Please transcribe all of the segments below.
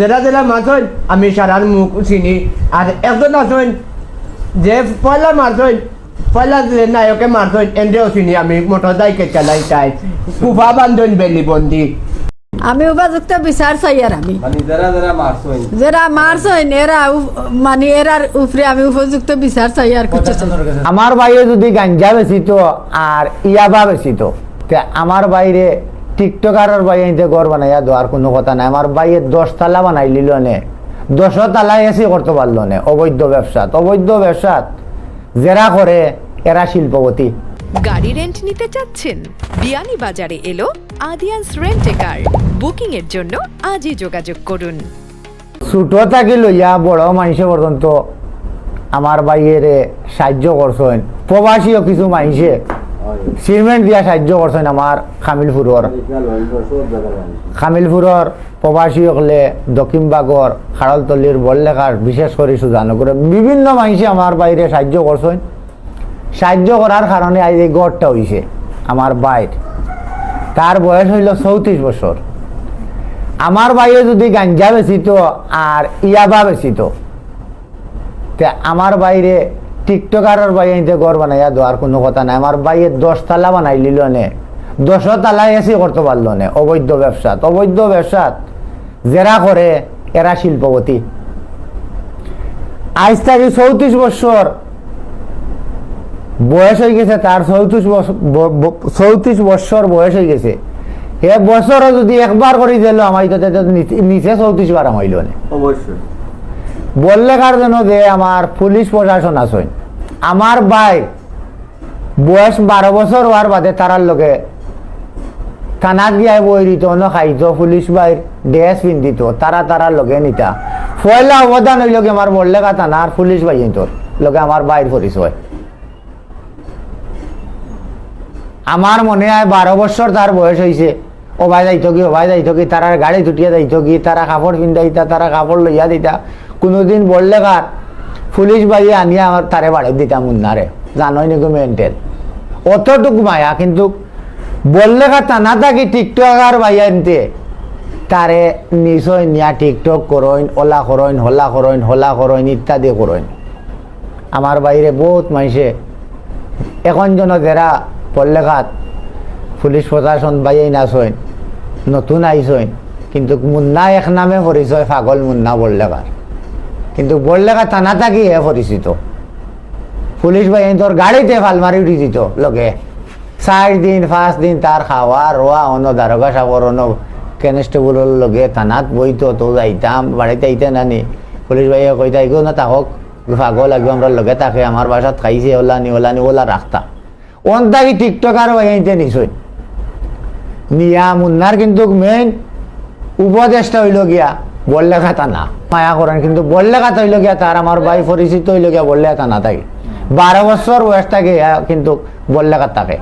যেটা যেটা মাছ হয়, আমি সারার মুখ চিনি। আর একজন আছেন যে পয়লা মাছ হয়, পয়লা নায়কে হয় এন্ডেও চিনি আমি, মোটর সাইকেল চালাই তাই কুফা বান্ধন বেলি বন্দি। আমি উপযুক্ত বিচার চাই আর আমি। মানে যারা যারা যারা এরা মানে এরার উপরে আমি উপযুক্ত বিচার চাই আর কিছু আমার বাইরে যদি গাঞ্জা বেচিত আর ইয়াবা বেচিত তে আমার বাইরে টিকটকারের বাইরে ঘর বানাইয়া দেওয়ার কোনো কথা নাই। আমার বাইরে দশ তালা বানাই লিল নে দশ তালাই এসে করতে পারল নে অবৈধ ব্যবসাত। অবৈধ ব্যবসাত জেরা করে এরা শিল্পপতি। গাড়ি রেন্ট নিতে চাচ্ছেন? বিয়ানি বাজারে এলো আদিয়ান্স রেন্টে কার বুকিং এর জন্য আজই যোগাযোগ করুন। ছোট থাকি লইয়া বড় মানুষে পর্যন্ত। আমার বাইরে সাহায্য করছেন। প্রবাসীও কিছু মানুষে। সিমেন্ট দিয়া সাহায্য করছেন আমার খামিলপুরর। খামিলপুরর প্রবাসী হলে দক্ষিণবাগর খাড়লতলির বল্লেখার, বিশেষ করে সুজানো করে বিভিন্ন মানুষে আমার বাইরে সাহায্য করছেন। সাহায্য করার কারণে আজ এই গড়টা হইছে, আমার বাইর। তার বয়স হইল চৌত্রিশ বছর। আমার বাইরে যদি গাঞ্জা বেচিত আর ইয়াবা বেচিত, তে আমার বাইরে টিকটকারের বাইরে ঘর বানাইয়া দেওয়ার কোনো কথা নাই। আমার বাইরে দশ তালা বানাই লিল নে। দশ তালাই এসে করতে পারল নে, অবৈধ ব্যবসাত। অবৈধ ব্যবসাত জেরা করে এরা শিল্পপতি। আজ থেকে চৌত্রিশ বছর বয়স হয়ে গেছে তার চৌত্রিশ বছর চৌত্রিশ বছর বয়স হয়ে গেছে। এ বছরও যদি একবার করে দিল আমার নিচে চৌত্রিশ বার আমাইল অবশ্যই। বললে কার জন্য যে আমার পুলিশ প্রশাসন আছেন? আমার ভাই বয়স বারো বছর হওয়ার বাদে তারার লোকে থানাত গিয়াই বই দিত ন খাইত পুলিশ ভাইর ড্রেস পিন্ধিত তারা তারার লগে নিতা। পয়লা অবদান হইল কি আমার বললেকা থানার পুলিশ ভাই তোর লগে আমার বাইর পরিচয় আমার মনে হয় বারো বছর তার বয়স হয়েছে ও ভাই যাইতো কি, ও ভাই যাইতো কি তারা গাড়ি ছুটিয়া যাইতো কি, তারা কাপড় পিন্ধাইতা তারা কাপড় লইয়া দিতা। কোনোদিন বললে কার, পুলিশ বাইয়ে আনিয়া আমার তারে বাড়ি দিতাম মুন্নারে। জানোই নাকি মেন্টেল। অতটুকু মায়া, কিন্তু বললে কার টানা থাকি টিকটকার বাইয়া আনতে তারে নিশ্চয় নিয়া টিকটক করইন ওলা করইন হলা করইন হলা করইন ইত্যাদি করইন আমার বাইরে বহুত মাইসে এখন জন যারা পল্লেখাত পুলিশ প্রশাসন বাইয়াই নাচইন, নতুন আইসইন কিন্তু মুন্না এক নামে পরিচয় পাগল মুন্না বললেখার কিন্তু বললেখা থানা থাকি হে পরিচিত পুলিশ ভাই তোর গাড়িতে ফালমারি উঠি দিত লগে। চার দিন, পাঁচ দিন তার খাওয়া রোয়া অন্য দারোগা সাবর অন্য কনস্টেবলের লগে থানাত বইতো তো যাইতাম বাড়িতে আইতে নানি। পুলিশ ভাইয়ে কইতা এগো না তাহক ভাগো লাগবে, আমরা লগে তাকে আমার বাসাত খাইছে ওলা নি ওলা নি ওলা রাখতা ওন থাকি টিকটকার ভাই আইতে নিছই নিয়া মুন্নার কিন্তু মেইন উপদেশটা হইল গিয়া বললে খাতা না মায়া করেন কিন্তু বললে খাতা হইল গিয়া তার আমার ভাই পরিচিত হইল গিয়া বললে খাতা না থাকে। বারো বছর বয়স থাকে কিন্তু বললে থাকে।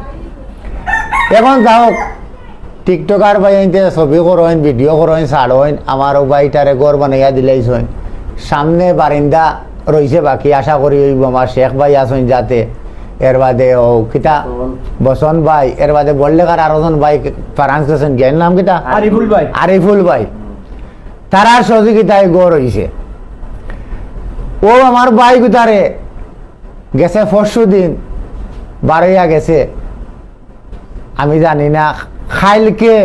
এখন যাওক টিকটকার আইতে ছবি করেন ভিডিও করেন ছাড়েন আমার বাইটারে গড় বানাইয়া দিলাইছেন সামনে বারিন্দা রয়েছে বাকি আশা করি আমার শেখ ভাই আছেন যাতে এর বাদে ও কিতা? বসন। ভাই এর বাদে বললেকার আরও জন ভাই ফ্রান্স জ্ঞান নাম কিতা? আরিফুল ভাই। আরিফুল ভাই। তারার সহযোগিতায় গড় হইছে। ও আমার ভাই গুতারে গেছে পরশু দিন বারোইয়া গেছে। আমি জানি না খাইলকে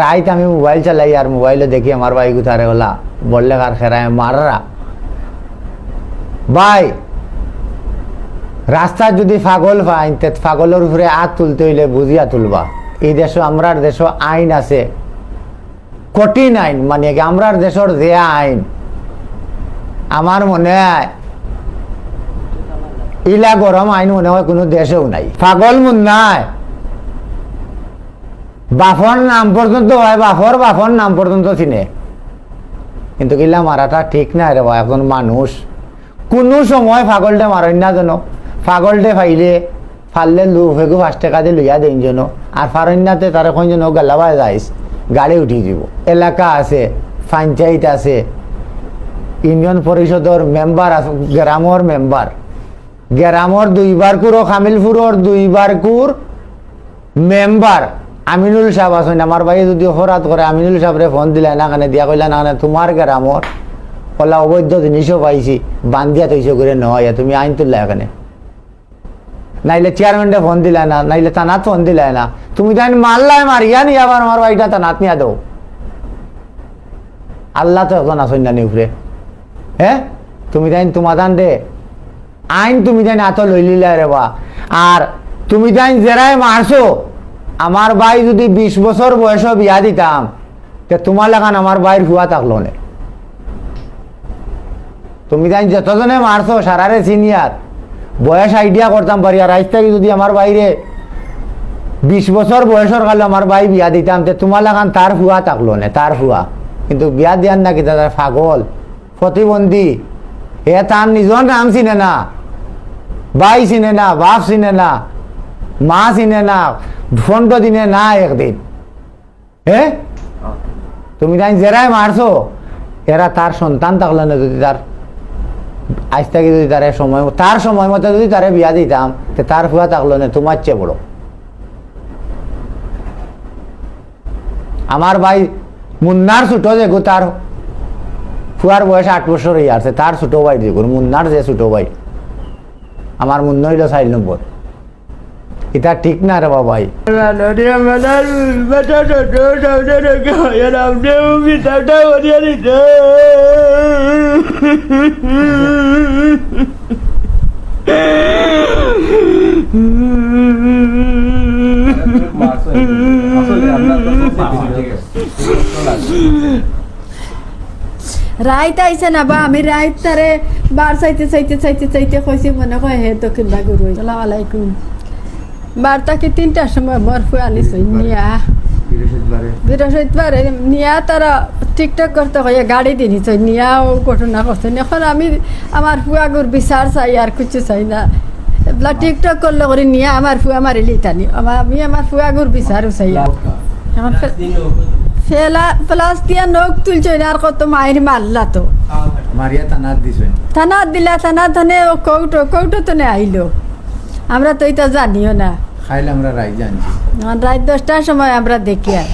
রাইত আমি মোবাইল চালাই আর মোবাইলে দেখি আমার ভাই গুতারে ওলা বললে কার খেরায় মাররা। ভাই রাস্তা যদি ফাগল পাইন তে ফাগলের উপরে হাত তুলতে হইলে বুঝিয়া তুলবা। এই দেশ আমরার দেশ আইন আছে। কঠিন আইন মানে আমরার দেশের যে আইন, আমার মনে হয় ইলা গরম আইন মনে হয় কোনো দেশেও নাই। পাগল মন নাই। বাফর নাম পর্যন্ত হয়, বাফর বাফর নাম পর্যন্ত চিনে। কিন্তু কিলা মারাটা ঠিক নাই রে ভাই এখন মানুষ। কোনো সময় পাগলটে মারেন না যেন। পাগলটে ফাইলে ফাললে লু ফেগু পাঁচ টাকা দিয়ে লইয়া দেন যেন আর ফারণ্যাতে তার এখন যেন গালাবাই যাইস, গাড়ি উঠি দিব। এলাকা আছে, পঞ্চায়েত আছে, ইউনিয়ন পরিষদর মেম্বার আছে, গ্রামর মেম্বার। গ্রামর দুইবার কুর, খামিলপুরর দুইবার কুর মেম্বার। আমিনুল সাহেব আছেন, আমার ভাই যদি অপরাধ করে, আমিনুল সাহেবরে ফোন দিলে না কানে, দিয়া কইলা, না কানে তোমার গ্রামর কলা অবৈধ জিনিসও পাইছি, বান্ধিয়া তৈছে করে নয় তুমি আইন তুললা এখানে নাইলে চেয়ারম্যানটা ফোন দিলে না নাইলে তানাত ফোন দিলে না তুমি তাই মারলাই মারিয়া নি আবার আমার বাড়িটা তানাত নিয়া দাও আল্লাহ তো এখন আসেন না উপরে হ্যাঁ তুমি তাই তোমাদান দে আইন তুমি তাই হাত লই লিলে রে বা আর তুমি তাই জেরাই মারছো আমার ভাই যদি বিশ বছর বয়স বিয়া দিতাম তে তোমার লাগান আমার ভাইয়ের হুয়া থাকল না তুমি তাই যতজনে মারছো সারারে সিনিয়র বয়স আইডিয়া করতাম পারি। আর আজ থেকে যদি আমার বাইরে বিশ বছর বয়সের কালে আমার ভাই বিয়া দিতাম তে তোমার লাগান তার হুয়া থাকল না তার হুয়া কিন্তু বিয়া দিয়ার না কি তার পাগল প্রতিবন্ধী। এ তার নিজর নাম চিনে না ভাই চিনে না বাপ চিনে না মা চিনে না ফোন তো দিনে না একদিন। হ্যাঁ তুমি তাই জেরাই মারছো এরা তার সন্তান থাকল না যদি তার আজ থেকে যদি তারে সময় তার সময় মতো যদি তারে বিয়া দিতাম, তে তার ফুয়া থাকল না, তোমার চেয়ে বড়। আমার ভাই মুন্নার ছোট গো, তার ফুয়ার বয়স আট বছর হয়ে আছে তার ছোট ভাই দেখুন মুন্নার যে ছোট ভাই। আমার মুন্ন হইল চার নম্বর এটা ঠিক না রে বাবাই রাইত আইছে না বা, আমি রাইত তারে বার চাইতে চাইতে চাইতে চাইতে কইছি মনে কয় হে দক্ষিণ বা গুরু সালাম আলাইকুম। বারটাকে তিনটার সময় বরফু আনিস নিয়া। বৃহস্পতিবার নিয়া তারা টিকটক করতে হয় গাড়ি দিনি নিয়াও ঘটনা করছে এখন আমি আমার ফুয়াগুর বিচার চাই আর কিছু চাই না। এগুলা টিকটক করলে করে নিয়ে আমার ফুয়া মারিলি টানি আমি আমার ফুয়াগুর বিচারও চাই। এখন ফেলা প্লাস দিয়া নখ তুলছে না আর কত মায়ের মারলা তো। মারিয়া তানাত দিছেন থানা দিলা থানা থানে কৌটো কৌটো তো নে আইলো আমরা তো এটা জানিও না। খাইলে আমরা রাই জানছি। এখন রাত দশটার সময় আমরা দেখি আর।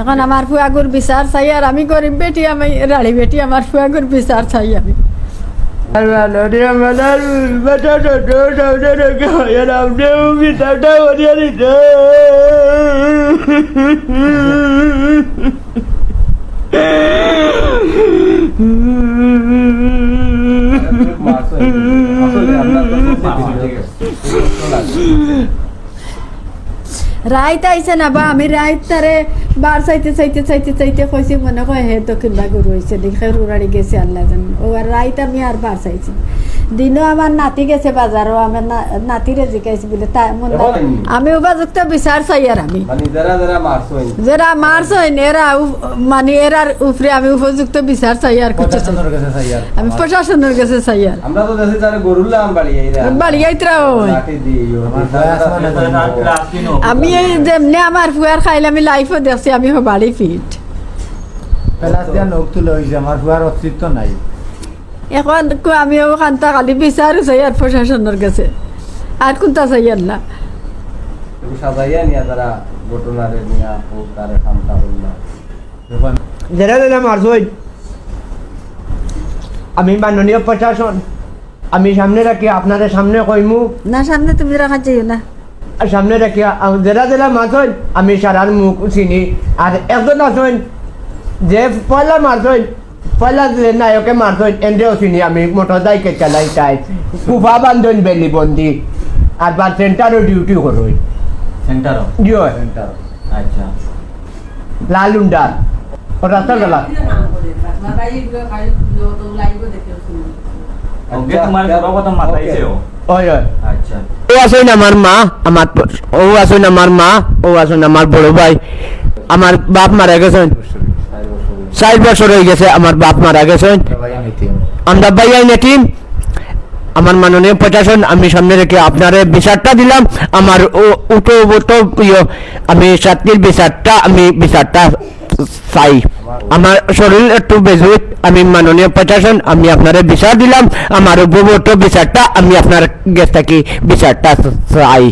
এখন আমার ফুয়াগুর বিচার চাই আর আমি গরিব বেটি আমি রাড়ি বেটি আমার ফুয়াগুর বিচার চাই আমি। রাইত আইছে না বা আমি রাইত বার চাইতে চাইতে চাইতে চাইতে কইছি মনে কয় হে দক্ষিণ বা গরু হয়েছে দেখে রুড়াড়ি গেছে আল্লাহ জান। ও আর রাইত আমি আর বার চাইছি। দিনও আমার নাতি গেছে বাজারও আমার নাতিরে জিকাইছি বলে তাই মন আমি উপযুক্ত বিচার চাই আর আমি। মানে যারা যারা মারছই এরা মানে এরার উপরে আমি উপযুক্ত বিচার চাই আর কিছু আমি প্রশাসনের কাছে চাই আর। আমরা তো দেশে যারা বয়স মানে আমি এই যেমনি আমার ফুয়ার খাইলে আমি লাইফও দেখছি আমি বাড়ি ফিট আমার অস্তিত্ব নাই। এখন কো আমিও খান্তা খালি বিচারও চাই আর প্রশাসনের কাছে। আর কোনটা চাই আর না। যারা মারছই আমি মাননীয় প্রশাসন আমি সামনে রাখি আপনাদের সামনে কইমু। না সামনে তুমি রাখা যাইও না। আর সামনে রাখি আ- যারা মাছ মারছই আমি সারার মুখ চিনি। আর একজন আছেন যে পয়লা মারছই পয়লা যে নায়কে মারছই এন্ডেও চিনি আমি মোটর সাইকেল চালাই তাই। কুফা বান্ধন বেলি বন্দি। আর বা সেন্টারও ডিউটি করই সেন্টারও? জিও আচ্ছা। লালুন্ডার ও রাস্তা গেলা। ও আসেন আমার মা আমার ও আসেন আমার মা ও আসেন আমার বড় ভাই আমার বাপ মারা গেছেন ষাট বছর হয়ে গেছে আমার বাপ মারা গেছেন আমরা ভাইয়াই নেটিম আমার মাননীয় প্রশাসন আমি সামনে রেখে আপনার বিচারটা দিলাম আমার ও উটো উটো ইয়ে আমি সাতটির বিচারটা আমি বিচারটা চাই। আমার শরীর একটু বেজুত আমি মাননীয় প্রশাসন আমি আপনারা বিচার দিলাম আমার উপভোক্ত বিচারটা আমি আপনার গেছ থাকি বিচারটা চাই।